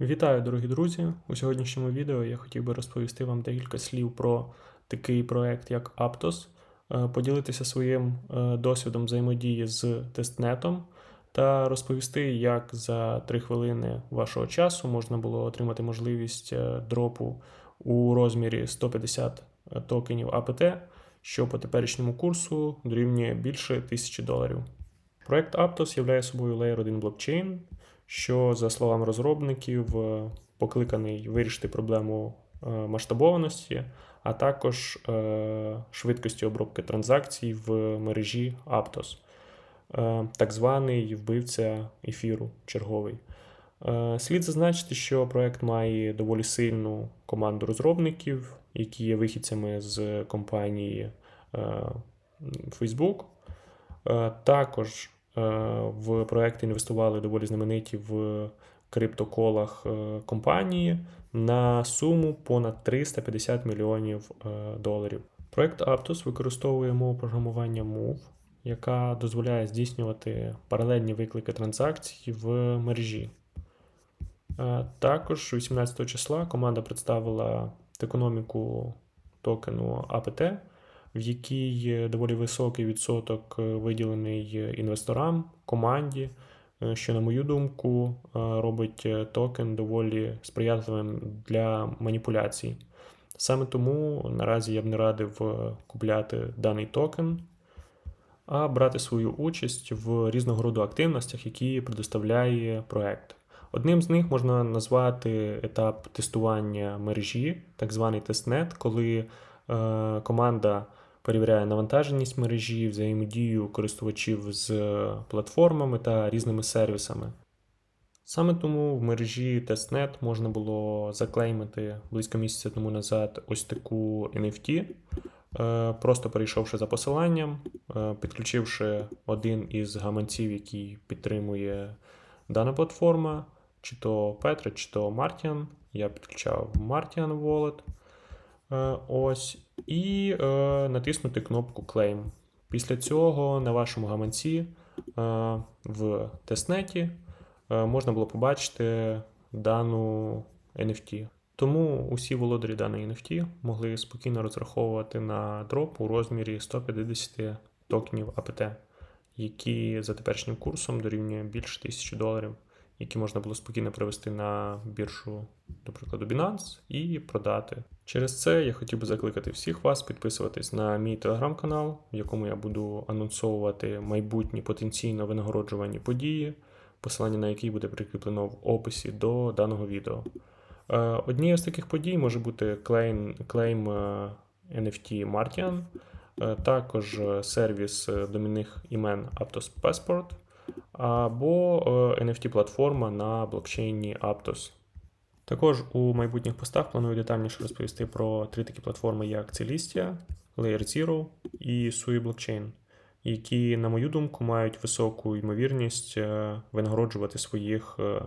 Вітаю, дорогі друзі! У сьогоднішньому відео я хотів би розповісти вам декілька слів про такий проект, як Aptos, е, поділитися своїм е, досвідом взаємодії з тестнетом та розповісти, як за 3 хвилини вашого часу можна було отримати можливість е, дропу у розмірі 150 токенів APT, що по теперішньому курсу дорівнює більше 1000 доларів. Проект Aptos являє собою Layer 1 блокчейн, що, за словами розробників, е, покликаний вирішити проблему е, масштабованості, а також е, швидкості обробки транзакцій в мережі Aptos, так званий вбивця ефіру черговий. Слід зазначити, що проект має доволі сильну команду розробників, які є вихідцями з компанії Facebook. Також в проект інвестували доволі знамениті в криптоколах е, компанії на суму понад 350 мільйонів е, доларів. Проект Aptos використовує мову програмування Move, яка дозволяє здійснювати паралельні виклики транзакцій в мережі. Е, Також 18 числа команда представила економіку токену APT, в якій доволі високий відсоток е, виділений інвесторам, команді, е, що, на мою думку, е, робить е, токен доволі сприятливим для маніпуляцій. Саме тому наразі я б не радив е, купляти даний токен, а брати свою участь в різного роду активностях, які предоставляє проект. Одним з них можна назвати етап тестування мережі, так званий тестнет, коли е, команда перевіряє навантаженість мережі, взаємодію користувачів з платформами та різними сервісами. Саме тому в мережі Testnet можна було заклеймити близько місяця тому назад ось таку NFT, е, просто перейшовши за посиланням, е, підключивши один із гаманців, який підтримує дана платформа, чи то Petra, чи то Martian. Я підключав Martian Wallet. Е, Ось, і е, натиснути кнопку Claim. Після цього на вашому гаманці е, в тестнеті е, можна було побачити дану NFT. Тому усі володарі даної NFT могли спокійно розраховувати на дроп у розмірі 150 токенів APT, які за теперішнім курсом дорівнює більше 1000 доларів, які можна було спокійно привести на біржу, до прикладу, Binance і продати. Через це я хотів би закликати всіх вас підписуватись на мій телеграм-канал, в якому я буду анонсовувати майбутні потенційно винагороджувані події, посилання на які буде прикріплено в описі до даного відео. Е, Однією з таких подій може бути клейм, клейм е, NFT Martian, е, також е, сервіс е, домінних імен Aptos Passport або е, NFT-платформа на блокчейні Aptos. Також у майбутніх постах планую детальніше розповісти про три такі платформи, як Celistia, Layer Zero і Sui Blockchain, які, на мою думку, мають високу ймовірність е, винагороджувати своїх е,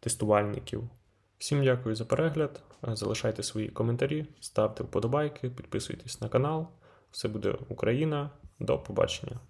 тестувальників. Всім дякую за перегляд. Залишайте свої коментарі, ставте вподобайки, підписуйтесь на канал. Все буде Україна. До побачення.